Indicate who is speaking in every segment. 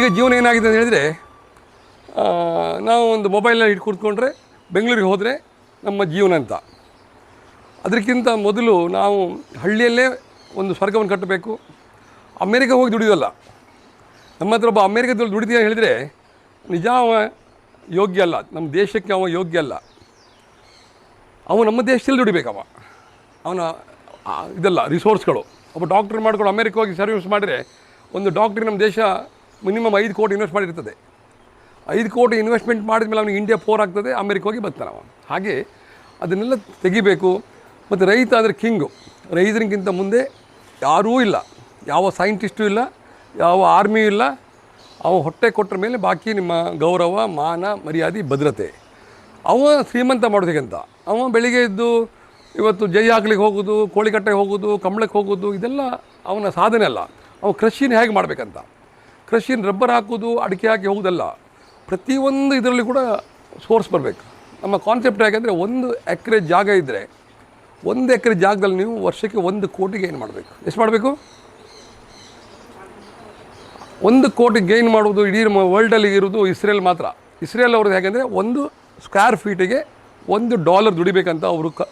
Speaker 1: ಈಗ ಜೀವನ ಏನಾಗಿದೆ ಅಂತ ಹೇಳಿದರೆ ನಾವು ಒಂದು ಮೊಬೈಲಲ್ಲಿ ಇಟ್ಟು ಕೂತ್ಕೊಂಡ್ರೆ ಬೆಂಗಳೂರಿಗೆ ಹೋದರೆ ನಮ್ಮ ಜೀವನ ಅಂತ. ಅದಕ್ಕಿಂತ ಮೊದಲು ನಾವು ಹಳ್ಳಿಯಲ್ಲೇ ಒಂದು ಸ್ವರ್ಗವನ್ನು ಕಟ್ಟಬೇಕು. ಅಮೇರಿಕ ಹೋಗಿ ದುಡಿಯೋಲ್ಲ ನಮ್ಮ ಹತ್ರ ಒಬ್ಬ ಅಮೇರಿಕದಲ್ಲಿ ದುಡಿದೀಯ ಹೇಳಿದರೆ, ನಿಜ ಅವ ಯೋಗ್ಯ ಅಲ್ಲ. ನಮ್ಮ ದೇಶಕ್ಕೆ ಅವ ಯೋಗ್ಯ ಅಲ್ಲ. ಅವನು ನಮ್ಮ ದೇಶದಲ್ಲಿ ದುಡಿಬೇಕವ ಅವನ ಇದೆಲ್ಲ ರಿಸೋರ್ಸ್ಗಳು ಒಬ್ಬ ಡಾಕ್ಟ್ರ್ ಮಾಡ್ಕೊಂಡು ಅಮೇರಿಕ ಹೋಗಿ ಸರ್ವಿಸ್ ಮಾಡಿದರೆ, ಒಂದು ಡಾಕ್ಟ್ರಿಗೆ ನಮ್ಮ ದೇಶ ಮಿನಿಮಮ್ ಐದು ಕೋಟಿ ಇನ್ವೆಸ್ಟ್ ಮಾಡಿರ್ತದೆ. ಐದು ಕೋಟಿ ಇನ್ವೆಸ್ಟ್ಮೆಂಟ್ ಮಾಡಿದ ಮೇಲೆ ಅವನಿಗೆ ಇಂಡಿಯಾ ಫೋರ್ ಆಗ್ತದೆ ಅಮೇರಿಕ ಹೋಗಿ ಬರ್ತಾನೆ ಅವನು. ಹಾಗೆ ಅದನ್ನೆಲ್ಲ ತೆಗಿಬೇಕು. ಮತ್ತು ರೈತ ಅಂದರೆ ಕಿಂಗು ರೈತರಿಗಿಂತ ಮುಂದೆ ಯಾರೂ ಇಲ್ಲ. ಯಾವ ಸೈಂಟಿಸ್ಟೂ ಇಲ್ಲ, ಯಾವ ಆರ್ಮಿಯೂ ಇಲ್ಲ. ಅವ ಹೊಟ್ಟೆ ಕೊಟ್ಟರ ಮೇಲೆ ಬಾಕಿ ನಿಮ್ಮ ಗೌರವ, ಮಾನ, ಮರ್ಯಾದೆ, ಭದ್ರತೆ. ಅವ ಶ್ರೀಮಂತ ಮಾಡೋದಕ್ಕಿಂತ ಅವ ಬೆಳಿಗ್ಗೆ ಇದ್ದು ಇವತ್ತು ಜೈ ಹಾಕ್ಲಿಕ್ಕೆ ಹೋಗೋದು, ಕೋಳಿಕಟ್ಟೆಗೆ ಹೋಗೋದು ಕಂಬಳಕ್ಕೆ ಹೋಗೋದು, ಇದೆಲ್ಲ ಅವನ ಸಾಧನೆ ಅಲ್ಲ. ಅವ ಕೃಷಿನ ಹೇಗೆ ಮಾಡಬೇಕಂತ? ಕೃಷಿನ ರಬ್ಬರ್ ಹಾಕೋದು ಅಡಿಕೆ ಹಾಕಿ ಹೋಗೋದಲ್ಲ ಪ್ರತಿಯೊಂದು ಇದರಲ್ಲಿ ಕೂಡ ಸೋರ್ಸ್ ಬರಬೇಕು. ನಮ್ಮ ಕಾನ್ಸೆಪ್ಟ್ ಹೇಗೆಂದರೆ ಒಂದು ಎಕರೆ ಜಾಗ ಇದ್ದರೆ ಒಂದು ಎಕರೆ ಜಾಗದಲ್ಲಿ ನೀವು ವರ್ಷಕ್ಕೆ ಒಂದು ಕೋಟಿಗೆ ಏನು ಮಾಡಬೇಕು? ಎಷ್ಟು ಮಾಡಬೇಕು? ಒಂದು ಕೋಟಿ ಗೈನ್ ಮಾಡುವುದು ಇಡೀ ವರ್ಲ್ಡಲ್ಲಿ ಇರೋದು ಇಸ್ರೇಲ್ ಮಾತ್ರ. ಇಸ್ರೇಲ್ ಅವ್ರದ್ದು ಹೇಗೆಂದರೆ ಒಂದು ಸ್ಕ್ವೇರ್ ಫೀಟಿಗೆ ಒಂದು ಡಾಲರ್ ದುಡಿಬೇಕಂತ ಅವರು ಕ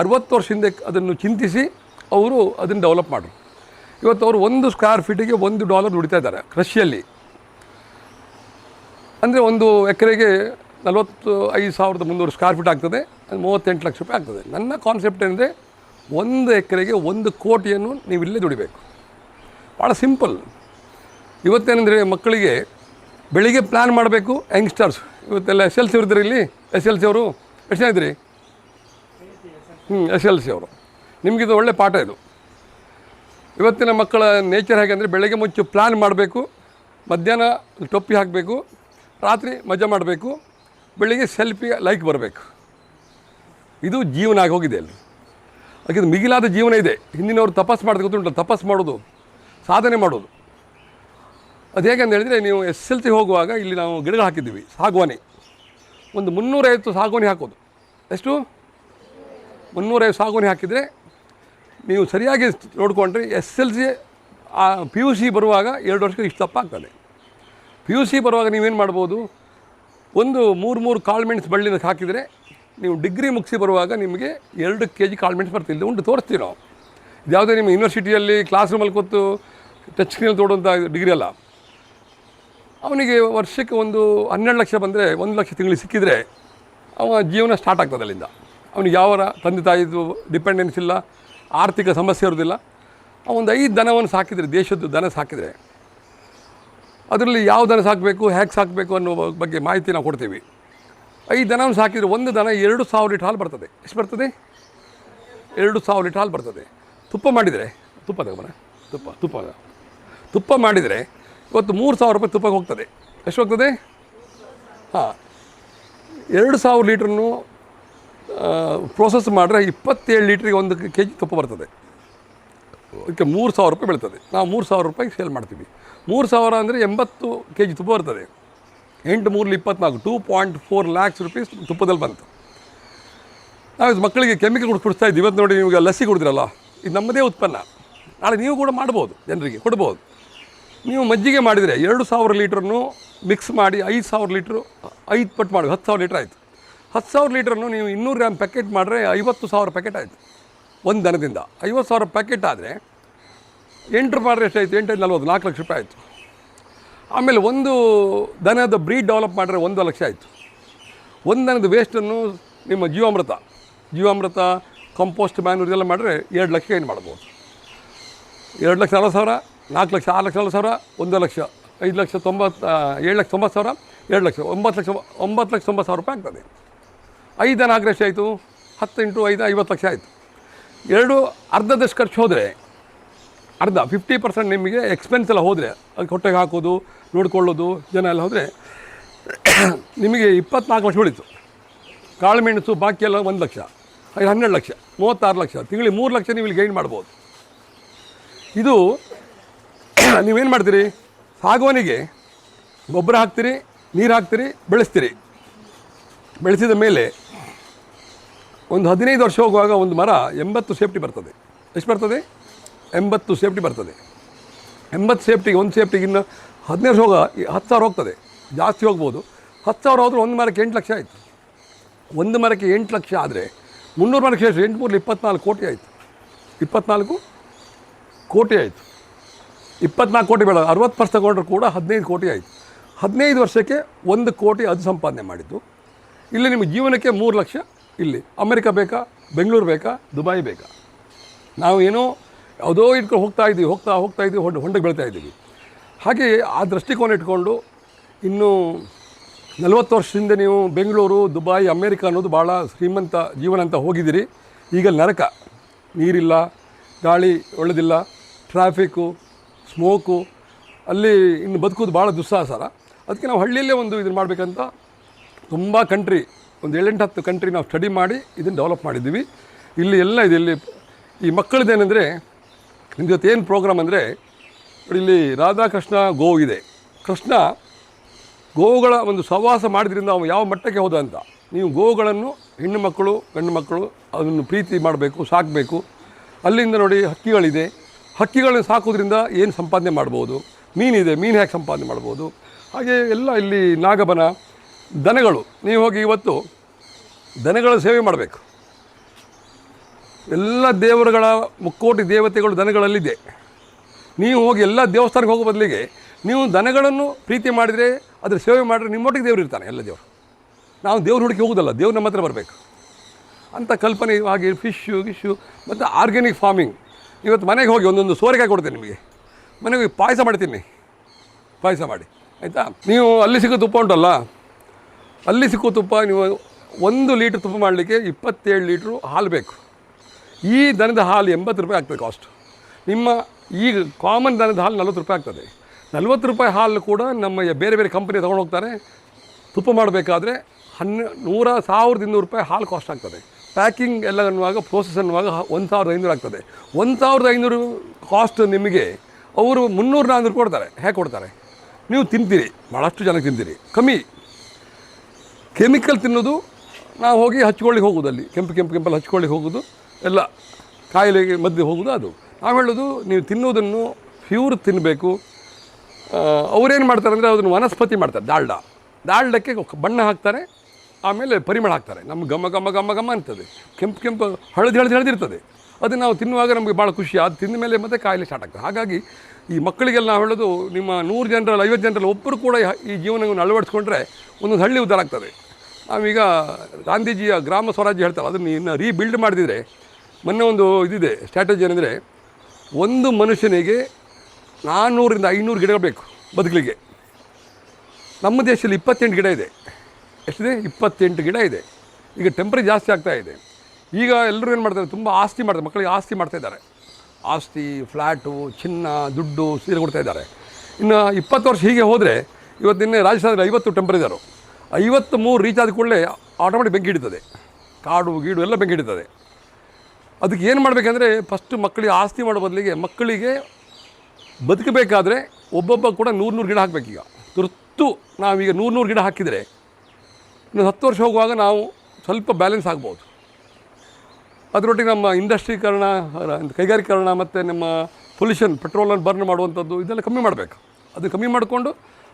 Speaker 1: ಅರುವತ್ತು ವರ್ಷ ಹಿಂದೆ ಅದನ್ನು ಚಿಂತಿಸಿ ಅವರು ಅದನ್ನು ಡೆವಲಪ್ ಮಾಡ್ರು. ಇವತ್ತು ಅವರು ಒಂದು ಸ್ಕ್ವೇರ್ ಫೀಟಿಗೆ ಒಂದು ಡಾಲರ್ ದುಡಿತಾ ಇದ್ದಾರೆ, ಕೃಷಿಯಲ್ಲಿ. ಅಂದರೆ ಒಂದು ಎಕರೆಗೆ ನಲವತ್ತು ಐದು ಸಾವಿರದ ಮುನ್ನೂರು ಸ್ಕ್ವೇರ್ ಫೀಟ್ ಆಗ್ತದೆ ಮೂವತ್ತೆಂಟು ಲಕ್ಷ ರೂಪಾಯಿ ಆಗ್ತದೆ. ನನ್ನ ಕಾನ್ಸೆಪ್ಟ್ ಏನಿದೆ ಒಂದು ಎಕರೆಗೆ ಒಂದು ಕೋಟಿಯನ್ನು ನೀವು ಇಲ್ಲೇ ದುಡಿಬೇಕು. ಭಾಳ ಸಿಂಪಲ್ ಇವತ್ತೇನೆಂದರೆ ಮಕ್ಕಳಿಗೆ ಬೆಳಿಗ್ಗೆ ಪ್ಲ್ಯಾನ್ ಮಾಡಬೇಕು ಯಂಗ್ಸ್ಟರ್ಸ್ ಇವತ್ತೆಲ್ಲ ಎಸ್ ಎಲ್ ಸಿ ಇರ್ತಾರೆ ಇಲ್ಲಿ? ಎಸ್ ಎಲ್ ಸಿ ಅವರು? ಎಷ್ಟು ಜನ ಹ್ಞೂ ಎಸ್ ಎಲ್ ಸಿ ಅವರು. ನಿಮಗಿದು ಒಳ್ಳೆ ಪಾಠ ಇದು. ಇವತ್ತಿನ ಮಕ್ಕಳ ನೇಚರ್ ಹೇಗೆ ಅಂದರೆ ಬೆಳಗ್ಗೆ ಮುಂಚೆ ಪ್ಲ್ಯಾನ್ ಮಾಡಬೇಕು, ಮಧ್ಯಾಹ್ನ ಟೊಪ್ಪಿ ಹಾಕಬೇಕು, ರಾತ್ರಿ ಮಜಾ ಮಾಡಬೇಕು, ಬೆಳಿಗ್ಗೆ ಸೆಲ್ಫಿ ಲೈಕ್ ಬರಬೇಕು. ಇದು ಜೀವನ ಆಗಿ ಹೋಗಿದೆ ಅಲ್ಲಿ. ಅದಕ್ಕೆ ಮಿಗಿಲಾದ ಜೀವನ ಇದೆ. ಹಿಂದಿನವರು ತಪಸ್ ಮಾಡೋದು ಗೊತ್ತುಂಟು ತಪಸ್ ಮಾಡೋದು, ಸಾಧನೆ ಮಾಡೋದು. ಅದು ಹೇಗೆ ಅಂತ ಹೇಳಿದರೆ ನೀವು ಎಸ್ ಎಲ್ ಸಿ ಹೋಗುವಾಗ ಇಲ್ಲಿ ನಾವು ಗಿಡಗಳು ಹಾಕಿದ್ದೀವಿ, ಸಾಗುವಾನಿ. ಒಂದು ಮುನ್ನೂರೈವತ್ತು ಸಾಗುವಾನಿ ಹಾಕೋದು. ಎಷ್ಟು? ಮುನ್ನೂರೈವತ್ತು ಸಾಗುವಾನಿ ಹಾಕಿದರೆ ನೀವು ಸರಿಯಾಗಿ ನೋಡಿಕೊಂಡ್ರೆ S L C P U C ಬರುವಾಗ ಎರಡು ವರ್ಷಕ್ಕೆ ಇಷ್ಟು ತಪ್ಪಾಗ್ತದೆ. ಪಿ ಯು ಸಿ ಬರುವಾಗ ನೀವೇನು ಮಾಡ್ಬೋದು? ಒಂದು ಮೂರು ಮೂರು ಕಾಳುಮೆಣಸು ಬಳ್ಳಿನ ಹಾಕಿದರೆ ನೀವು ಡಿಗ್ರಿ ಮುಗಿಸಿ ಬರುವಾಗ ನಿಮಗೆ ಎರಡು ಕೆ ಜಿ ಕಾಳುಮೆಣಸು ಬರ್ತಿಲ್ಲ ಉಂಟು ತೋರಿಸ್ತೀವಿ ನಾವು. ಯಾವುದೇ ನಿಮ್ಮ ಯೂನಿವರ್ಸಿಟಿಯಲ್ಲಿ ಕ್ಲಾಸ್ ರೂಮಲ್ಲಿ ಕೂತು ಟಚ್ ಸ್ಕ್ರೀನಲ್ಲಿ ತೋಡುವಂಥ ಡಿಗ್ರಿ ಅಲ್ಲ. ಅವನಿಗೆ ವರ್ಷಕ್ಕೆ ಒಂದು ಹನ್ನೆರಡು ಲಕ್ಷ ಬಂದರೆ, ಒಂದು ಲಕ್ಷ ತಿಂಗಳು ಸಿಕ್ಕಿದರೆ ಅವ ಜೀವನ ಸ್ಟಾರ್ಟ್ ಆಗ್ತದೆ ಅಲ್ಲಿಂದ. ಅವನಿಗೆ ಯಾವ ತಂದೆ ತಾಯಿದು ಡಿಪೆಂಡೆನ್ಸ್ ಇಲ್ಲ. ಆರ್ಥಿಕ ಸಮಸ್ಯೆ ಇರೋದಿಲ್ಲ ಒಂದು ಐದು ದನವನ್ನು ಸಾಕಿದರೆ, ದೇಶದ್ದು ದನ ಸಾಕಿದರೆ, ಅದರಲ್ಲಿ ಯಾವ ದನ ಸಾಕಬೇಕು, ಹೇಗೆ ಸಾಕಬೇಕು ಅನ್ನೋ ಬಗ್ಗೆ ಮಾಹಿತಿ ನಾವು ಕೊಡ್ತೀವಿ. ಐದು ದನವನ್ನು ಸಾಕಿದರೆ ಒಂದು ದನ ಎರಡು ಸಾವಿರ ಲೀಟ್ರ್ ಹಾಲು ಬರ್ತದೆ. ಎಷ್ಟು ಬರ್ತದೆ? ಎರಡು ಸಾವಿರ ಲೀಟ್ರ್ ಹಾಲು ಬರ್ತದೆ. ತುಪ್ಪ ಮಾಡಿದರೆ, ತುಪ್ಪ ತಗೊಬರ ತುಪ್ಪ ತುಪ್ಪ. ತುಪ್ಪ ಮಾಡಿದರೆ ಇವತ್ತು ಮೂರು ಸಾವಿರ ರೂಪಾಯಿ ತುಪ್ಪಕ್ಕೆ ಹೋಗ್ತದೆ. ಎಷ್ಟು ಹೋಗ್ತದೆ? ಹಾಂ, ಎರಡು ಸಾವಿರ ಲೀಟ್ರನ್ನು ಪ್ರೋಸೆಸ್ ಮಾಡಿದ್ರೆ ಇಪ್ಪತ್ತೇಳು ಲೀಟ್ರಿಗೆ ಒಂದು ಕೆ ಜಿ ತುಪ್ಪ ಬರ್ತದೆ. ಅದಕ್ಕೆ ಮೂರು ಸಾವಿರ ರೂಪಾಯಿ ಬೀಳ್ತದೆ. ನಾವು ಮೂರು ಸಾವಿರ ರೂಪಾಯಿಗೆ ಸೇಲ್ ಮಾಡ್ತೀವಿ. ಮೂರು ಸಾವಿರ ಅಂದರೆ ಎಂಬತ್ತು ಕೆ ಜಿ ತುಪ್ಪ ಬರ್ತದೆ. ಎಂಟು ಮೂರಲ್ಲಿ ಇಪ್ಪತ್ನಾಲ್ಕು two point four lakhs rupees ತುಪ್ಪದಲ್ಲಿ ಬಂತು. ನಾವು ಮಕ್ಕಳಿಗೆ ಕೆಮಿಕಲ್ ಕೊಡ್ ಕುಡಿಸ್ತಾ ಇದ್ದೀವಿ. ಇವತ್ತು ನೋಡಿ ನಿಮಗೆ ಲಸಿ ಕುಡಿದ್ರಲ್ಲ, ಇದು ನಮ್ಮದೇ ಉತ್ಪನ್ನ. ನಾಳೆ ನೀವು ಕೂಡ ಮಾಡ್ಬೋದು, ಜನರಿಗೆ ಕೊಡ್ಬೋದು. ನೀವು ಮಜ್ಜಿಗೆ ಮಾಡಿದರೆ ಎರಡು ಸಾವಿರ ಲೀಟ್ರನ್ನು ಮಿಕ್ಸ್ ಮಾಡಿ ಐದು ಸಾವಿರ ಲೀಟ್ರು ಐದು ಪಟ್ಟು ಮಾಡಿ, ಹತ್ತು ಸಾವಿರ ಲೀಟ್ರ್ ಆಯಿತು. ಹತ್ತು ಸಾವಿರ ಲೀಟ್ರನ್ನು ನೀವು ಇನ್ನೂರು ಗ್ರಾಮ್ ಪ್ಯಾಕೆಟ್ ಮಾಡಿದ್ರೆ ಐವತ್ತು ಸಾವಿರ ಪ್ಯಾಕೆಟ್ ಆಯಿತು. ಒಂದು ದನದಿಂದ. ಐವತ್ತು ಸಾವಿರ ಪ್ಯಾಕೆಟ್ ಆದರೆ ಎಂಟು ಮಾಡಿದ್ರೆ ಎಷ್ಟಾಯಿತು? ಎಂಟು, ನಲ್ವತ್ತು, ನಾಲ್ಕು ಲಕ್ಷ ರೂಪಾಯಿ ಆಯಿತು. ಆಮೇಲೆ ಒಂದು ದನದ ಬ್ರೀಡ್ ಡೆವಲಪ್ ಮಾಡಿದ್ರೆ ಒಂದು ಲಕ್ಷ ಆಯಿತು. ಒಂದು ದನದ ವೇಸ್ಟನ್ನು ನಿಮ್ಮ ಜೀವಾಮೃತ ಜೀವಾಮೃತ ಕಂಪೋಸ್ಟ್ ಮ್ಯಾನ್ಯೂರ್ ಇದೆಲ್ಲ ಮಾಡಿದ್ರೆ ಎರಡು ಲಕ್ಷ ಏನು ಮಾಡ್ಬೋದು? ಎರಡು ಲಕ್ಷ ನಲ್ವತ್ತು ಸಾವಿರ, ನಾಲ್ಕು ಲಕ್ಷ, ಆರು ಲಕ್ಷ ನಲ್ವತ್ತು ಸಾವಿರ, ಒಂದು ಲಕ್ಷ, ಐದು ಲಕ್ಷ ತೊಂಬತ್ತು ಏಳು ಲಕ್ಷ ತೊಂಬತ್ತು ಸಾವಿರ, ಎರಡು ಲಕ್ಷ, ಒಂಬತ್ತು ಲಕ್ಷ ಒಂಬತ್ತು ಲಕ್ಷ ತೊಂಬತ್ತು ಸಾವಿರ ರೂಪಾಯಿ ಆಗ್ತದೆ. ಐದು ದನ ಆಗ್ರೆ ಆಯಿತು? ಹತ್ತು ಇಂಟು ಐದು, ಐವತ್ತು ಲಕ್ಷ ಆಯಿತು. ಎರಡು ಅರ್ಧದಷ್ಟು ಖರ್ಚು ಹೋದರೆ, ಅರ್ಧ ಫಿಫ್ಟಿ ಪರ್ಸೆಂಟ್ ನಿಮಗೆ ಎಕ್ಸ್ಪೆನ್ಸ್ ಎಲ್ಲ ಹೋದರೆ, ಅದಕ್ಕೆ ಹೊಟ್ಟೆಗೆ ಹಾಕೋದು, ನೋಡ್ಕೊಳ್ಳೋದು, ಜನ ಎಲ್ಲ ಹೋದರೆ, ನಿಮಗೆ ಇಪ್ಪತ್ನಾಲ್ಕು ಲಕ್ಷ ಉಳಿತು. ಕಾಳುಮೆಣಸು ಬಾಕಿ ಎಲ್ಲ ಒಂದು ಲಕ್ಷ, ಐದು ಹನ್ನೆರಡು ಲಕ್ಷ, ಮೂವತ್ತಾರು ಲಕ್ಷ, ತಿಂಗಳಿಗೆ ಮೂರು ಲಕ್ಷ ನೀವು ಇಲ್ಲಿ ಗೈನ್ ಮಾಡ್ಬೋದು. ಇದು ನೀವೇನು ಮಾಡ್ತೀರಿ? ಸಾಗುವನಿಗೆ ಗೊಬ್ಬರ ಹಾಕ್ತೀರಿ, ನೀರು ಹಾಕ್ತೀರಿ, ಬೆಳೆಸ್ತೀರಿ. ಬೆಳೆಸಿದ ಮೇಲೆ ಒಂದು ಹದಿನೈದು ವರ್ಷ ಹೋಗುವಾಗ ಒಂದು ಮರ ಎಂಬತ್ತು ಸೇಫ್ಟಿ ಬರ್ತದೆ. ಎಷ್ಟು ಬರ್ತದೆ? ಎಂಬತ್ತು ಸೇಫ್ಟಿ ಬರ್ತದೆ. ಎಂಬತ್ತು ಸೇಫ್ಟಿಗೆ ಒಂದು ಸೇಫ್ಟಿಗೆ ಇನ್ನು ಹದಿನೈದು ಹೋಗ ಹತ್ತು ಸಾವಿರ ಹೋಗ್ತದೆ. ಜಾಸ್ತಿ ಹೋಗ್ಬೋದು. ಹತ್ತು ಸಾವಿರ ಹೋದರೂ ಒಂದು ಮರಕ್ಕೆ ಎಂಟು ಲಕ್ಷ ಆಯಿತು. ಒಂದು ಮರಕ್ಕೆ ಎಂಟು ಲಕ್ಷ ಆದರೆ ಮುನ್ನೂರು ಮರಕ್ಕೆ ಎಷ್ಟು ಎಂಟು ಮೂರು ಇಪ್ಪತ್ನಾಲ್ಕು ಕೋಟಿ ಆಯಿತು. ಇಪ್ಪತ್ನಾಲ್ಕು ಕೋಟಿ ಆಯಿತು. ಇಪ್ಪತ್ನಾಲ್ಕು ಕೋಟಿ ಬೇಡ, ಅರವತ್ತು ವರ್ಷ ತಗೊಂಡ್ರು ಕೂಡ ಹದಿನೈದು ಕೋಟಿ ಆಯಿತು. ಹದಿನೈದು ವರ್ಷಕ್ಕೆ ಒಂದು ಕೋಟಿ ಅದು ಸಂಪಾದನೆ ಮಾಡಿದ್ದು. ಇಲ್ಲಿ ನಿಮ್ಮ ಜೀವನಕ್ಕೆ ಮೂರು ಲಕ್ಷ ಇಲ್ಲಿ. ಅಮೆರಿಕ ಬೇಕಾ? ಬೆಂಗಳೂರು ಬೇಕಾ? ದುಬಾಯಿ ಬೇಕಾ? ನಾವು ಏನೋ ಯಾವುದೋ ಇಟ್ಕೊಂಡು ಹೋಗ್ತಾ ಇದ್ದೀವಿ ಹೋಗ್ತಾ ಹೋಗ್ತಾ ಇದ್ದೀವಿ ಹೊಂಡ ಹೊಂಡಕ್ಕೆ ಬೆಳಿತಾ ಇದ್ದೀವಿ. ಹಾಗೆ ಆ ದೃಷ್ಟಿಕೋನ ಇಟ್ಕೊಂಡು ಇನ್ನು ನಲವತ್ತು ವರ್ಷದಿಂದ ನೀವು ಬೆಂಗಳೂರು ದುಬಾಯಿ ಅಮೇರಿಕ ಅನ್ನೋದು ಭಾಳ ಶ್ರೀಮಂತ ಜೀವನ ಅಂತ ಹೋಗಿದ್ದೀರಿ. ಈಗ ನರಕ. ನೀರಿಲ್ಲ ಗಾಳಿ ಒಳ್ಳೆದಿಲ್ಲ ಟ್ರಾಫಿಕ್ಕು ಸ್ಮೋಕು ಅಲ್ಲಿ ಇನ್ನು ಬದುಕೋದು ಭಾಳ ದುಸ್ಸಾಹಸರ. ಅದಕ್ಕೆ ನಾವು ಹಳ್ಳಿಯಲ್ಲೇ ಒಂದು ಇದನ್ನು ಮಾಡಬೇಕಂತ ತುಂಬ ಕಂಟ್ರಿ ಒಂದು ಏಳೆಂಟು ಹತ್ತು ಕಂಟ್ರಿ ನಾವು ಸ್ಟಡಿ ಮಾಡಿ ಇದನ್ನು ಡೆವಲಪ್ ಮಾಡಿದ್ದೀವಿ. ಇಲ್ಲಿ ಎಲ್ಲ ಇದೆ, ಇಲ್ಲಿ ಈ ಮಕ್ಕಳದ್ದೇನೆಂದರೆ ನಿಮ್ಮ ಜೊತೆ ಏನು ಪ್ರೋಗ್ರಾಮ್ ಅಂದರೆ ಇಲ್ಲಿ ರಾಧಾಕೃಷ್ಣ ಗೋವು ಇದೆ. ಕೃಷ್ಣ ಗೋವುಗಳ ಒಂದು ಸಹವಾಸ ಮಾಡಿದ್ರಿಂದ ಅವನು ಯಾವ ಮಟ್ಟಕ್ಕೆ ಹೋದ ಅಂತ. ನೀವು ಗೋವುಗಳನ್ನು ಹೆಣ್ಣು ಮಕ್ಕಳು, ಗಂಡು ಮಕ್ಕಳು ಅದನ್ನು ಪ್ರೀತಿ ಮಾಡಬೇಕು, ಸಾಕಬೇಕು. ಅಲ್ಲಿಂದ ನೋಡಿ ಹಕ್ಕಿಗಳಿದೆ. ಹಕ್ಕಿಗಳನ್ನು ಸಾಕೋದ್ರಿಂದ ಏನು ಸಂಪಾದನೆ ಮಾಡ್ಬೋದು? ಮೀನಿದೆ, ಮೀನು ಹೇಗೆ ಸಂಪಾದನೆ ಮಾಡ್ಬೋದು? ಹಾಗೆ ಎಲ್ಲ ಇಲ್ಲಿ ನಾಗಬನ ದನಗಳು, ನೀವು ಹೋಗಿ ಇವತ್ತು ದನಗಳ ಸೇವೆ ಮಾಡಬೇಕು. ಎಲ್ಲ ದೇವರುಗಳ ಮುಕ್ಕೋಟಿ ದೇವತೆಗಳು ದನಗಳಲ್ಲಿದೆ. ನೀವು ಹೋಗಿ ಎಲ್ಲ ದೇವಸ್ಥಾನಕ್ಕೆ ಹೋಗೋ ಬದಲಿಗೆ ನೀವು ದನಗಳನ್ನು ಪ್ರೀತಿ ಮಾಡಿದರೆ, ಅದರ ಸೇವೆ ಮಾಡಿದ್ರೆ ನಿಮ್ಮೊಟ್ಟಿಗೆ ದೇವರು ಇರ್ತಾನೆ, ಎಲ್ಲ ದೇವರು. ನಾವು ದೇವ್ರ ಹುಡುಕಿ ಹೋಗೋದಲ್ಲ, ದೇವ್ರ ನಮ್ಮ ಹತ್ರ ಬರಬೇಕು. ಅಂತ ಕಲ್ಪನೆ ಹಾಗೆ ಫಿಶ್ಶು ಗಿಶ್ಶು ಮತ್ತು ಆರ್ಗ್ಯಾನಿಕ್ ಫಾರ್ಮಿಂಗ್. ಇವತ್ತು ಮನೆಗೆ ಹೋಗಿ ಒಂದೊಂದು ಸೋರೆಕಾಯಿ ಕೊಡ್ತೇನೆ ನಿಮಗೆ. ಮನೆಗೆ ಹೋಗಿ ಪಾಯಸ ಮಾಡ್ತೀನಿ. ಪಾಯಸ ಮಾಡಿ, ಆಯಿತಾ? ನೀವು ಅಲ್ಲಿ ಸಿಗೋ ತುಪ್ಪ ಉಂಟಲ್ಲ? ಅಲ್ಲಿ ಸಿಕ್ಕೋ ತುಪ್ಪ, ನೀವು ಒಂದು ಲೀಟ್ರ್ ತುಪ್ಪ ಮಾಡಲಿಕ್ಕೆ ಇಪ್ಪತ್ತೇಳು ಲೀಟ್ರು ಹಾಲು ಬೇಕು. ಈ ದನದ ಹಾಲು ಎಂಬತ್ತು ರೂಪಾಯಿ ಆಗ್ತದೆ ಕಾಸ್ಟ್ ನಿಮ್ಮ ಈಗ ಕಾಮನ್ ದನದ ಹಾಲು ನಲ್ವತ್ತು ರೂಪಾಯಿ ಆಗ್ತದೆ. ನಲ್ವತ್ತು ರೂಪಾಯಿ ಹಾಲು ಕೂಡ ನಮ್ಮ ಬೇರೆ ಬೇರೆ ಕಂಪನಿ ತೊಗೊಂಡು ಹೋಗ್ತಾರೆ. ತುಪ್ಪ ಮಾಡಬೇಕಾದ್ರೆ ಹನ್ನ, ನೂರ ಸಾವಿರದ ಇನ್ನೂರು ರೂಪಾಯಿ ಹಾಲು ಕಾಸ್ಟ್ ಆಗ್ತದೆ. ಪ್ಯಾಕಿಂಗ್ ಎಲ್ಲ ಅನ್ನುವಾಗ ಪ್ರೋಸೆಸ್ ಅನ್ನುವಾಗ ಒಂದು ಸಾವಿರದ ಐನೂರು ಆಗ್ತದೆ. ಒಂದು ಸಾವಿರದ ಐನೂರು ಕಾಸ್ಟ್ ನಿಮಗೆ ಅವರು ಮುನ್ನೂರು ನಾನ್ನೂರು ಕೊಡ್ತಾರೆ, ಹೇಗೆ ಕೊಡ್ತಾರೆ? ನೀವು ತಿಂತೀರಿ ಭಾಳಷ್ಟು ಜನ ತಿಂತೀರಿ. ಕಮ್ಮಿ ಕೆಮಿಕಲ್ ತಿನ್ನೋದು, ನಾವು ಹೋಗಿ ಹಚ್ಕೊಳ್ಳಿಕ್ಕೆ ಹೋಗೋದು ಅಲ್ಲಿ. ಕೆಂಪು ಕೆಂಪು, ಕೆಂಪಲ್ಲಿ ಹಚ್ಕೊಳ್ಳಿಕ್ಕೆ ಹೋಗೋದು. ಎಲ್ಲ ಕಾಯಿಲೆಗೆ ಮದ್ದು ಹೋಗೋದು ಅದು. ನಾವು ಹೇಳೋದು, ನೀವು ತಿನ್ನೋದನ್ನು ಪ್ಯೂರ್ ತಿನ್ನಬೇಕು ಅವರೇನು ಮಾಡ್ತಾರೆ ಅಂದರೆ ಅದನ್ನು ವನಸ್ಪತಿ ಮಾಡ್ತಾರೆ, ದಾಲ್ಡ. ದಾಲ್ಡಕ್ಕೆ ಬಣ್ಣ ಹಾಕ್ತಾರೆ, ಆಮೇಲೆ ಪರಿಮಳ ಹಾಕ್ತಾರೆ. ನಮ್ಮ ಘಮ ಘಮ ಘಮ ಘಮ ಅಂತದೆ. ಕೆಂಪು ಕೆಂಪು ಹಳದಿ ಹಳದಿ ಹಳದಿರ್ತದೆ ಅದು ನಾವು ತಿನ್ನುವಾಗ ನಮಗೆ ಭಾಳ ಖುಷಿ. ಅದು ತಿಂದ ಮೇಲೆ ಮತ್ತೆ ಕಾಯಿಲೆ ಸ್ಟಾರ್ಟ್ ಆಗ್ತದೆ. ಹಾಗಾಗಿ ಈ ಮಕ್ಕಳಿಗೆಲ್ಲ ನಾವು ಹೇಳೋದು, ನಿಮ್ಮ ನೂರು ಜನರಲ್ಲಿ ಐವತ್ತು ಜನರಲ್ಲಿ ಒಬ್ಬರು ಕೂಡ ಈ ಜೀವನವನ್ನು ಅಳವಡಿಸ್ಕೊಂಡ್ರೆ ಒಂದೊಂದು ಹಳ್ಳಿ ಉದ್ದಾರ ಆಗ್ತದೆ. ನಾವೀಗ ಗಾಂಧೀಜಿಯ ಗ್ರಾಮ ಸ್ವರಾಜ್ಯ ಹೇಳ್ತಾರೆ ಅದನ್ನು ಇನ್ನು ರೀಬಿಲ್ಡ್ ಮಾಡಿದರೆ ಮೊನ್ನೆ ಒಂದು ಇದಿದೆ ಸ್ಟ್ರಾಟಜಿ ಏನಂದರೆ ಒಂದು ಮನುಷ್ಯನಿಗೆ ನಾನ್ನೂರಿಂದ ಐನೂರು ಗಿಡಗಳು ಬೇಕು ಬದುಕಲಿಗೆ ನಮ್ಮ ದೇಶದಲ್ಲಿ ಇಪ್ಪತ್ತೆಂಟು ಗಿಡ ಇದೆ. ಎಷ್ಟಿದೆ? ಇಪ್ಪತ್ತೆಂಟು ಗಿಡ ಇದೆ. ಈಗ ಟೆಂಪ್ರೇಚರ್ ಜಾಸ್ತಿ ಆಗ್ತಾ ಇದೆ. ಈಗ ಎಲ್ಲರೂ ಏನು ಮಾಡ್ತಾರೆ, ತುಂಬ ಆಸ್ತಿ ಮಾಡ್ತಾರೆ, ಮಕ್ಕಳಿಗೆ ಆಸ್ತಿ ಮಾಡ್ತಾ ಇದ್ದಾರೆ. ಆಸ್ತಿ ಫ್ಲ್ಯಾಟು ಚಿನ್ನ, ದುಡ್ಡು ಸೀರೆ ಕೊಡ್ತಾ ಇದ್ದಾರೆ. ಇನ್ನು ಇಪ್ಪತ್ತು ವರ್ಷ ಹೀಗೆ ಹೋದರೆ ಇವತ್ತಿನ ರಾಜಸ್ಥಾನದಲ್ಲಿ ಐವತ್ತು ಟೆಂಪ್ರೇಚರು ಐವತ್ತು ಮೂರು ರೀಚ್ ಆದ ಕೂಡಲೇ ಆಟೋಮೆಟಿಕ್ ಬೆಂಕಿ ಹಿಡಿತದೆ. ಕಾಡು, ಗೀಡು ಎಲ್ಲ ಬೆಂಕಿ ಹಿಡಿತದೆ. ಅದಕ್ಕೆ ಏನು ಮಾಡಬೇಕಂದ್ರೆ ಫಸ್ಟು ಮಕ್ಕಳಿಗೆ ಆಸ್ತಿ ಮಾಡೋ ಬದಲಿಗೆ ಮಕ್ಕಳಿಗೆ ಬದುಕಬೇಕಾದ್ರೆ ಒಬ್ಬೊಬ್ಬ ಕೂಡ ನೂರು ನೂರು ಗಿಡ ಹಾಕಬೇಕೀಗ. ತುರ್ತು ನಾವೀಗ ನೂರು ನೂರು ಗಿಡ ಹಾಕಿದರೆ ಇನ್ನು ಹತ್ತು ವರ್ಷ ಹೋಗುವಾಗ ನಾವು ಸ್ವಲ್ಪ ಬ್ಯಾಲೆನ್ಸ್ ಆಗ್ಬೋದು. ಅದರೊಟ್ಟಿಗೆ ನಮ್ಮ ಇಂಡಸ್ಟ್ರೀಕರಣ ಕೈಗಾರಿಕರಣ ಮತ್ತು ನಮ್ಮ ಪೊಲ್ಯೂಷನ್ ಪೆಟ್ರೋಲನ್ನು ಬರ್ನ್ ಮಾಡುವಂಥದ್ದು ಇದೆಲ್ಲ ಕಮ್ಮಿ ಮಾಡಬೇಕು. ಅದು ಕಮ್ಮಿ ಮಾಡಿಕೊಂಡು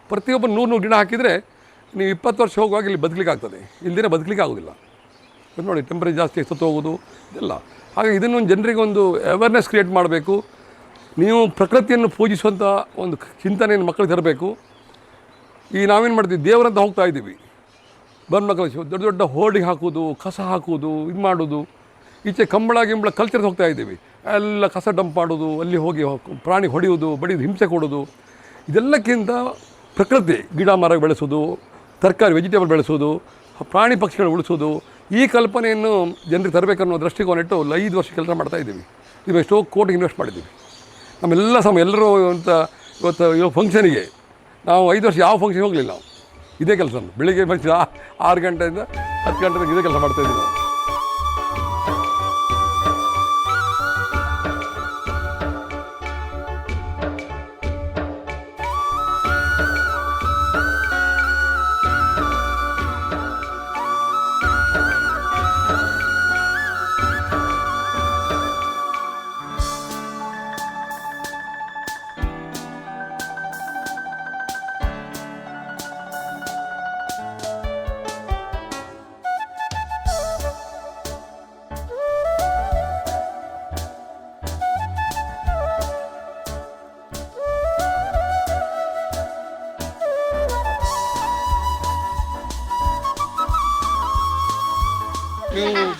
Speaker 1: ಪ್ರತಿಯೊಬ್ಬರು ನೂರು ನೂರು ಗಿಡ ಹಾಕಿದರೆ ನೀವು ಇಪ್ಪತ್ತು ವರ್ಷ ಹೋಗುವಾಗ ಇಲ್ಲಿ ಬದುಕಲಿಕ್ಕೆ ಆಗ್ತದೆ ಇಲ್ದಿರ ಬದುಕಲಿಕ್ಕೆ ಆಗೋದಿಲ್ಲ ನೋಡಿ ಟೆಂಪ್ರೇಚರ್ ಜಾಸ್ತಿ ಸತ್ತು ಹೋಗೋದು ಇದೆಲ್ಲ. ಹಾಗೆ ಇದನ್ನು ಜನರಿಗೆ ಒಂದು ಅವೇರ್ನೆಸ್ ಕ್ರಿಯೇಟ್ ಮಾಡಬೇಕು. ನೀವು ಪ್ರಕೃತಿಯನ್ನು ಪೂಜಿಸುವಂಥ ಒಂದು ಚಿಂತನೆಯನ್ನು ಮಕ್ಕಳು ತರಬೇಕು. ಈ ನಾವೇನು ಮಾಡ್ತೀವಿ? ದೇವರಂತ ಹೋಗ್ತಾ ಇದ್ದೀವಿ. ಬಂದು ಮಕ್ಕಳು, ದೊಡ್ಡ ದೊಡ್ಡ ಹೋರ್ಡಿಂಗ್ ಹಾಕೋದು ಕಸ ಹಾಕೋದು ಇದು ಮಾಡೋದು ಈಚೆ ಕಂಬಳ, ಗಿಂಬಳ ಕಲ್ಚರ್ಗೆ ಹೋಗ್ತಾ ಇದ್ದೀವಿ. ಎಲ್ಲ ಕಸ ಡಂಪ್ ಮಾಡೋದು ಅಲ್ಲಿ ಹೋಗಿ ಪ್ರಾಣಿ ಹೊಡೆಯೋದು ಬಡಿಯೋದು ಹಿಂಸೆ ಕೊಡೋದು ಇದೆಲ್ಲಕ್ಕಿಂತ ಪ್ರಕೃತಿ ಗಿಡ ಮರ ಬೆಳೆಸೋದು ತರಕಾರಿ ವೆಜಿಟೇಬಲ್ ಬೆಳೆಸೋದು ಪ್ರಾಣಿ ಪಕ್ಷಿಗಳು ಉಳಿಸೋದು ಈ ಕಲ್ಪನೆಯನ್ನು ಜನರಿಗೆ ತರಬೇಕನ್ನೋ ದೃಷ್ಟಿಕೋನ ಇಟ್ಟು ಐದು ವರ್ಷ ಕೆಲಸ ಮಾಡ್ತಾ ಇದ್ದೀವಿ. ಇದು ಎಷ್ಟೋ ಕೋಟಿ ಇನ್ವೆಸ್ಟ್ ಮಾಡಿದ್ದೀವಿ. ನಮ್ಮೆಲ್ಲ ಸಮ, ಎಲ್ಲರೂ ಅಂತ ಇವತ್ತು ಇವ ಫಂಕ್ಷನಿಗೆ ನಾವು ಐದು ವರ್ಷ ಯಾವ ಫಂಕ್ಷನ್ ಹೋಗಲಿಲ್ಲ ನಾವು. ಇದೇ ಕೆಲಸ ಬೆಳಿಗ್ಗೆ ಫಂಕ್ಷನ್ ಆರು ಗಂಟೆಯಿಂದ ಹತ್ತು ಗಂಟೆ ಇದೇ ಕೆಲಸ ಮಾಡ್ತಾಯಿದ್ದೀವಿ ನಾವು.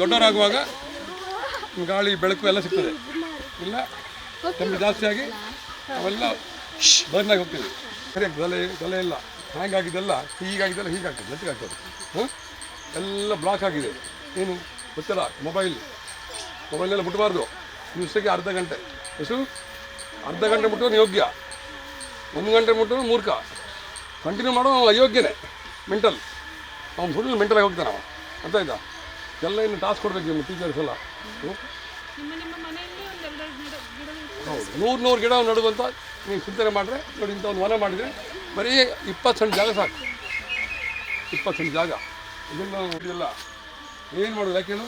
Speaker 1: ದೊಡ್ಡವರಾಗುವಾಗ ಗಾಳಿ, ಬೆಳಕು ಎಲ್ಲ ಸಿಗ್ತದೆ. ಇಲ್ಲ ನಮಗೆ ಜಾಸ್ತಿ ಆಗಿ ಅವೆಲ್ಲ ಬರ್ನಾಗಿ ಹೋಗ್ತೀವಿ ಸರಿಯಾಗಿ ಗಲೆ ಗಲೆ ಇಲ್ಲ. ಹ್ಯಾಂಗಾಗಿದ್ದೆಲ್ಲ, ಹೀಗಾಗಿದ್ದೆಲ್ಲ, ಹೀಗಾಗ್ತದೆ. ನೆಚ್ಚಿಗೆ ಆಗ್ತದೆ? ಹ್ಞೂ ಎಲ್ಲ ಬ್ಲಾಕ್ ಆಗಿದೆ. ಏನು ಗೊತ್ತಿಲ್ಲ ಮೊಬೈಲ್ ಮೊಬೈಲೆಲ್ಲ ಮುಟ್ಟಬಾರ್ದು ದಿವಸಕ್ಕೆ ಅರ್ಧ ಗಂಟೆ. ಎಷ್ಟು ಅರ್ಧ ಗಂಟೆ ಮುಟ್ಟೋನು ಯೋಗ್ಯ. ಒಂದು ಗಂಟೆ ಮುಟ್ಟೋನು ಮೂರ್ಖ. ಕಂಟಿನ್ಯೂ ಮಾಡೋ ಅಯೋಗ್ಯನೇ. ಮೆಂಟಲ್ ಅವ್ನು ಫುಲ್ ಮೆಂಟಲಾಗಿ ಹೋಗ್ತಾನೆ ಅವ. ಅರ್ಥ ಆಯ್ತಾ? ಎಲ್ಲ ಇನ್ನು ಟಾಸ್ಕ್ ಕೊಡ್ಬೇಕು ನಿಮ್ಮ ಟೀಚರ್ಸ್ ಎಲ್ಲ? ಹೌದು ನೂರು ನೂರು ಗಿಡ ನಡುವಂತ ನೀವು ಚಿಂತನೆ ಮಾಡಿದ್ರೆ ನೋಡಿ ಇಂಥ ಒಂದು ವನ ಮಾಡಿದರೆ ಬರೀ ಇಪ್ಪತ್ತು ಸೆಂಟ್ ಜಾಗ ಸಾಕು. ಇಪ್ಪತ್ತು ಸೆಂಟ್ ಜಾಗ. ಇದನ್ನು ಇದೆಲ್ಲ ಏನು ಮಾಡೋದು ಯಾಕೆ ಹೇಳು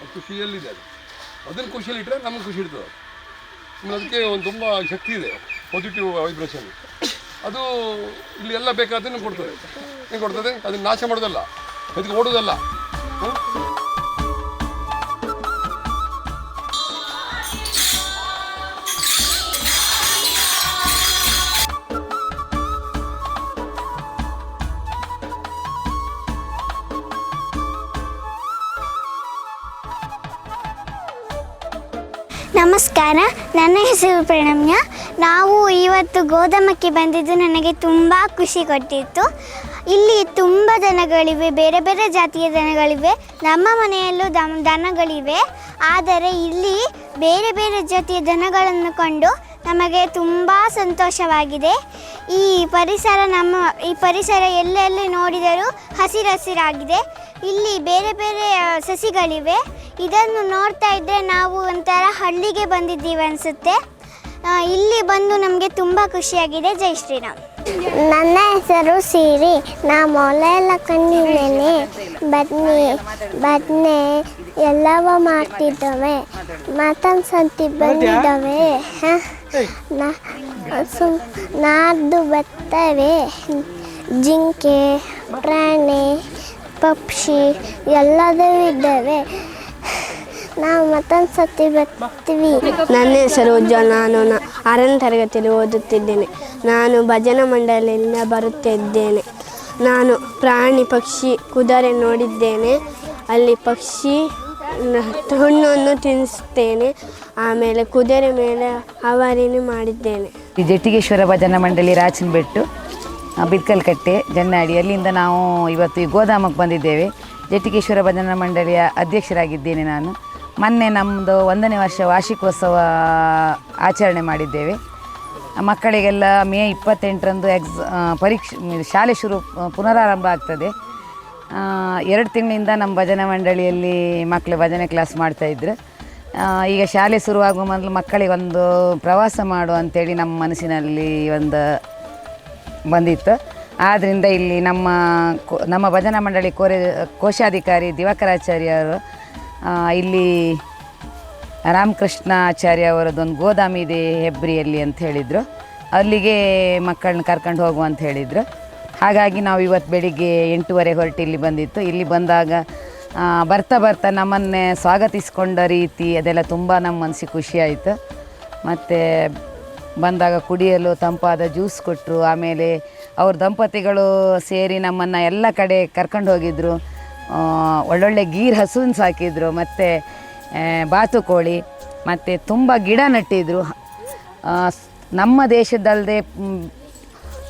Speaker 1: ಅದು ಖುಷಿಯಲ್ಲಿದೆ ಅದು. ಅದನ್ನು ಖುಷಿಯಲ್ಲಿ ಇಟ್ಟರೆ ನಮಗೆ ಖುಷಿ ಇರ್ತದೆ ಇನ್ನು ಅದಕ್ಕೆ ಒಂದು ತುಂಬ ಶಕ್ತಿ ಇದೆ ಪಾಸಿಟಿವ್ ವೈಬ್ರೇಷನ್ ಅದು ಇಲ್ಲಿ ಎಲ್ಲ ಬೇಕಾದನ್ನು ಕೊಡ್ತದೆ. ಏನು ಕೊಡ್ತದೆ? ಅದನ್ನು ನಾಶ ಮಾಡೋದಲ್ಲ. ಅದಕ್ಕೆ ಓಡೋದಲ್ಲ. ಹ್ಮ್?
Speaker 2: ನಮಸ್ಕಾರ. ನನ್ನ ಹೆಸರು ಪ್ರಣಮ್ಯ. ನಾವು ಇವತ್ತು ಗೋದಾಮಕ್ಕೆ ಬಂದಿದ್ದು ನನಗೆ ತುಂಬ ಖುಷಿ ಕೊಟ್ಟಿತ್ತು. ಇಲ್ಲಿ ತುಂಬ ದನಗಳಿವೆ, ಬೇರೆ ಬೇರೆ ಜಾತಿಯ ದನಗಳಿವೆ. ನಮ್ಮ ಮನೆಯಲ್ಲೂ ದಮ್, ದನಗಳಿವೆ. ಆದರೆ ಇಲ್ಲಿ ಬೇರೆ ಬೇರೆ ಜಾತಿಯ ದನಗಳನ್ನು ಕಂಡು ನಮಗೆ ತುಂಬ ಸಂತೋಷವಾಗಿದೆ. ಈ ಪರಿಸರ ನಮ್ಮ, ಈ ಪರಿಸರ ಎಲ್ಲೆಲ್ಲಿ ನೋಡಿದರೂ ಹಸಿರು ಹಸಿರಾಗಿದೆ ಇಲ್ಲಿ ಬೇರೆ ಬೇರೆ ಸಸಿಗಳಿವೆ. ಇದನ್ನು ನೋಡ್ತಾ ಇದ್ದರೆ ನಾವು ಒಂಥರ ಹಳ್ಳಿಗೆ ಬಂದಿದ್ದೀವಿ ಅನಿಸುತ್ತೆ. ಇಲ್ಲಿ ಬಂದು ನಮಗೆ ತುಂಬ ಖುಷಿಯಾಗಿದೆ. ಜೈ ಶ್ರೀರಾಮ್. ನನ್ನ ಹೆಸರು ಸಿರಿ. ನಾ ಮೊಲೆಲ್ಲ ಎಲ್ಲ ಬದ್ನೆ ಬದ್ನೆ ಎಲ್ಲವ ಮಾಡ್ತಿದ್ದಾವೆ. ಮಟನ್ ಸಂತಿ ಬಂದಿದ್ದಾವೆ. ಹ? ನಾರ್ದು ಬರ್ತವೆ ಜಿಂಕೆ, ಪ್ರಾಣಿ. ಪಕ್ಷಿ ಎಲ್ಲದೂ ಇದ್ದಾವೆ. ನಾವು ಮತ್ತೊಂದು ಸತಿ ಬರ್ತೀವಿ.
Speaker 3: ನನ್ನ ಹೆಸರು ಉಜ್ವಲ್. ನಾನು ನ- ಆರನೇ ತರಗತಿಯಲ್ಲಿ ಓದುತ್ತಿದ್ದೇನೆ. ನಾನು ಭಜನಾ ಮಂಡಳಿಯಿಂದ ಬರುತ್ತಿದ್ದೇನೆ. ನಾನು ಪ್ರಾಣಿ ಪಕ್ಷಿ ಕುದುರೆ ನೋಡಿದ್ದೇನೆ. ಅಲ್ಲಿ ಪಕ್ಷಿ ಹಣ್ಣನ್ನು ತಿನ್ನಿಸ್ತೇನೆ ಆಮೇಲೆ ಕುದುರೆ ಮೇಲೆ ಹವಾರಿನೂ ಮಾಡಿದ್ದೇನೆ.
Speaker 4: ಜಟ್ಟಿಗೇಶ್ವರ ಭಜನಾ ಮಂಡಳಿ ರಾಚನಬೆಟ್ಟು ಆ, ಬಿದ್ಕಲ್ಕಟ್ಟೆ ಜನ್ನಾಡಿ. ಅಲ್ಲಿಂದ ನಾವು ಇವತ್ತು ಈ ಗೋದಾಮಕ್ಕೆ ಬಂದಿದ್ದೇವೆ. ಜಟ್ಟಿಗೇಶ್ವರ ಭಜನಾ ಮಂಡಳಿಯ ಅಧ್ಯಕ್ಷರಾಗಿದ್ದೇನೆ ನಾನು. ಮೊನ್ನೆ ನಮ್ಮದು ಒಂದನೇ ವರ್ಷ ವಾರ್ಷಿಕೋತ್ಸವ ಆಚರಣೆ ಮಾಡಿದ್ದೇವೆ. ಮಕ್ಕಳಿಗೆಲ್ಲ ಮೇ ಇಪ್ಪತ್ತೆಂಟರಂದು ಎಕ್ಸ್ ಪರೀಕ್ಷೆ ಶಾಲೆ ಶುರು ಪುನರಾರಂಭ ಆಗ್ತದೆ. ಎರಡು ತಿಂಗಳಿಂದ ನಮ್ಮ ಭಜನಾ ಮಂಡಳಿಯಲ್ಲಿ ಮಕ್ಕಳು ಭಜನೆ ಕ್ಲಾಸ್ ಮಾಡ್ತಾಯಿದ್ರು ಈಗ ಶಾಲೆ ಶುರುವಾಗುವ ಮೊದಲು ಮಕ್ಕಳಿಗೆ ಒಂದು ಪ್ರವಾಸ ಮಾಡು ಅಂತೇಳಿ ನಮ್ಮ ಮನಸ್ಸಿನಲ್ಲಿ ಒಂದು ಬಂದಿತ್ತು. ಆದ್ದರಿಂದ ಇಲ್ಲಿ ನಮ್ಮ ನಮ್ಮ ಭಜನಾ ಮಂಡಳಿ ಕೋರೆ, ಕೋಶಾಧಿಕಾರಿ ಅವರು ರಾಮಕೃಷ್ಣ ಇಲ್ಲಿ ರಾಮಕೃಷ್ಣಾಚಾರ್ಯ ಅವರದ್ದೊಂದು ಗೋದಾಮಿ ಇದೆ ಹೆಬ್ರಿಯಲ್ಲಿ ಅಂತ ಹೇಳಿದರು. ಅಲ್ಲಿಗೆ ಮಕ್ಕಳನ್ನ ಕರ್ಕೊಂಡು ಹೋಗುವ ಅಂತ ಹೇಳಿದರು. ಹಾಗಾಗಿ ನಾವು ಇವತ್ತು ಬೆಳಿಗ್ಗೆ ಎಂಟೂವರೆ ಹೊರಟು ಇಲ್ಲಿ ಬಂದಿತ್ತು. ಇಲ್ಲಿ ಬಂದಾಗ ಬರ್ತಾ ಬರ್ತಾ ನಮ್ಮನ್ನೇ ಸ್ವಾಗತಿಸಿಕೊಂಡ ರೀತಿ ಅದೆಲ್ಲ ತುಂಬ ನಮ್ಮ ಮನಸ್ಸಿಗೆ ಖುಷಿಯಾಯಿತು ಮತ್ತು ಬಂದಾಗ ಕುಡಿಯಲು ತಂಪಾದ ಜ್ಯೂಸ್ ಕೊಟ್ಟರು ಆಮೇಲೆ ಅವ್ರ ದಂಪತಿಗಳು ಸೇರಿ ನಮ್ಮನ್ನು ಎಲ್ಲ ಕಡೆ ಕರ್ಕೊಂಡು ಹೋಗಿದ್ರು. ಆ, ಒಳ್ಳೊಳ್ಳೆ ಗೀರ್ ಹಸುವಿನ ಸಾಕಿದ್ರು ಮತ್ತು ಬಾತುಕೋಳಿ ಮತ್ತು ತುಂಬ ಗಿಡ ನೆಟ್ಟಿದ್ರು. ನಮ್ಮ ದೇಶದಲ್ಲದೆ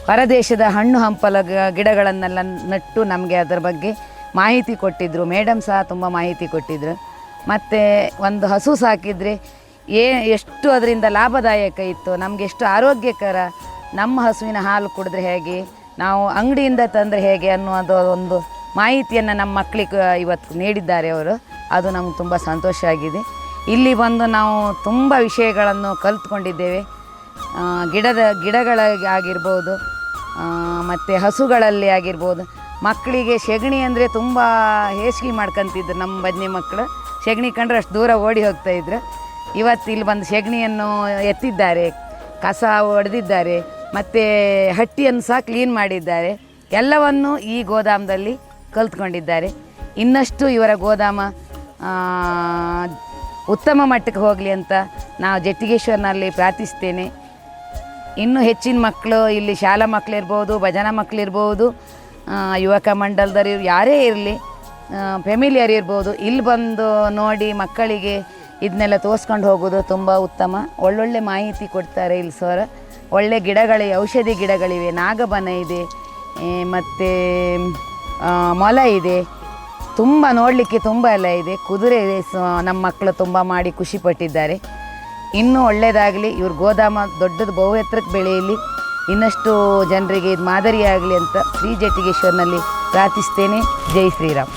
Speaker 4: ಹೊರದೇಶದ ಹಣ್ಣು ಹಂಪಲ ಗಿಡಗಳನ್ನೆಲ್ಲ ನಟ್ಟು ನಮಗೆ ಅದರ ಬಗ್ಗೆ ಮಾಹಿತಿ ಕೊಟ್ಟಿದ್ದರು ಮೇಡಮ್ ಸಹ ತುಂಬ ಮಾಹಿತಿ ಕೊಟ್ಟಿದ್ದರು ಮತ್ತು ಒಂದು ಹಸು ಸಾಕಿದರೆ ಏ, ಎಷ್ಟು ಅದರಿಂದ ಲಾಭದಾಯಕ ಇತ್ತು, ನಮಗೆ ಎಷ್ಟು ಆರೋಗ್ಯಕರ, ನಮ್ಮ ಹಸುವಿನ ಹಾಲು ಕುಡಿದ್ರೆ ಹೇಗೆ, ನಾವು ಅಂಗಡಿಯಿಂದ ತಂದರೆ ಹೇಗೆ ಅನ್ನೋದು ಒಂದು ಮಾಹಿತಿಯನ್ನು ನಮ್ಮ ಮಕ್ಕಳಿಗೆ ಇವತ್ತು ನೀಡಿದ್ದಾರೆ ಅವರು. ಅದು ನಮ್ಗೆ ತುಂಬ ಸಂತೋಷ ಆಗಿದೆ. ಇಲ್ಲಿ ಬಂದು ನಾವು ತುಂಬ ವಿಷಯಗಳನ್ನು ಕಲ್ತ್ಕೊಂಡಿದ್ದೇವೆ. ಗಿಡದ ಗಿಡದ ಗಿಡಗಳಾಗಿರ್ಬೋದು ಮತ್ತು ಹಸುಗಳಲ್ಲಿ ಆಗಿರ್ಬೋದು. ಮಕ್ಕಳಿಗೆ ಸೆಗಣಿ ಅಂದರೆ ತುಂಬ ಹೇಸಿಗೆ ಮಾಡ್ಕೊತಿದ್ರು ನಮ್ಮ ಬಜ್ನಿ ಮಕ್ಕಳು ಸೆಗಣಿ ಕಂಡ್ರೆ ಅಷ್ಟು ದೂರ ಓಡಿ ಹೋಗ್ತಾಯಿದ್ರು ಇವತ್ತು ಇಲ್ಲಿ ಬಂದು ಸೆಗಣಿಯನ್ನು ಎತ್ತಿದ್ದಾರೆ, ಕಸ ಹೊಡೆದಿದ್ದಾರೆ ಮತ್ತು ಹಟ್ಟಿಯನ್ನು ಸಹ ಕ್ಲೀನ್ ಮಾಡಿದ್ದಾರೆ. ಎಲ್ಲವನ್ನು ಈ ಗೋದಾಮದಲ್ಲಿ ಕಲ್ತ್ಕೊಂಡಿದ್ದಾರೆ. ಇನ್ನಷ್ಟು ಇವರ ಗೋದಾಮ ಉತ್ತಮ ಮಟ್ಟಕ್ಕೆ ಹೋಗಲಿ ಅಂತ ನಾವು ಜಟ್ಟಿಗೇಶ್ವರನಲ್ಲಿ ಪ್ರಾರ್ಥಿಸ್ತೇನೆ. ಇನ್ನೂ ಹೆಚ್ಚಿನ ಮಕ್ಕಳು, ಇಲ್ಲಿ ಶಾಲಾ ಮಕ್ಕಳಿರ್ಬೋದು ಭಜನಾ ಮಕ್ಕಳಿರ್ಬೋದು ಯುವಕ ಮಂಡಲದವರು ಯಾರೇ ಇರಲಿ ಫ್ಯಾಮಿಲಿಯರಿರ್ಬೋದು ಇಲ್ಲಿ ಬಂದು ನೋಡಿ ಮಕ್ಕಳಿಗೆ ಇದನ್ನೆಲ್ಲ ತೋರಿಸ್ಕೊಂಡು ಹೋಗೋದು ತುಂಬ ಉತ್ತಮ. ಒಳ್ಳೊಳ್ಳೆ ಮಾಹಿತಿ ಕೊಡ್ತಾರೆ ಇಲ್ಲಿ ಸರ್ ಒಳ್ಳೆ ಗಿಡಗಳಿವೆ ಔಷಧಿ ಗಿಡಗಳಿವೆ, ನಾಗಬನ ಇದೆ ಮತ್ತು ಮೊಲ ಇದೆ. ತುಂಬ ನೋಡಲಿಕ್ಕೆ ತುಂಬ ಎಲ್ಲ ಇದೆ. ಕುದುರೆ ನಮ್ಮ ಮಕ್ಕಳು ತುಂಬ ಮಾಡಿ ಖುಷಿಪಟ್ಟಿದ್ದಾರೆ ಇನ್ನೂ ಒಳ್ಳೆಯದಾಗಲಿ ಇವ್ರ ಗೋದಾಮ ದೊಡ್ಡದು ಬಹು ಎತ್ತರಕ್ಕೆ ಬೆಳೆಯಲಿ. ಇನ್ನಷ್ಟು ಜನರಿಗೆ ಇದು ಮಾದರಿಯಾಗಲಿ ಅಂತ ಶ್ರೀ ಜಟ್ಟಿಗೇಶ್ವರ್ನಲ್ಲಿ ಪ್ರಾರ್ಥಿಸ್ತೇನೆ. ಜೈ ಶ್ರೀರಾಮ್.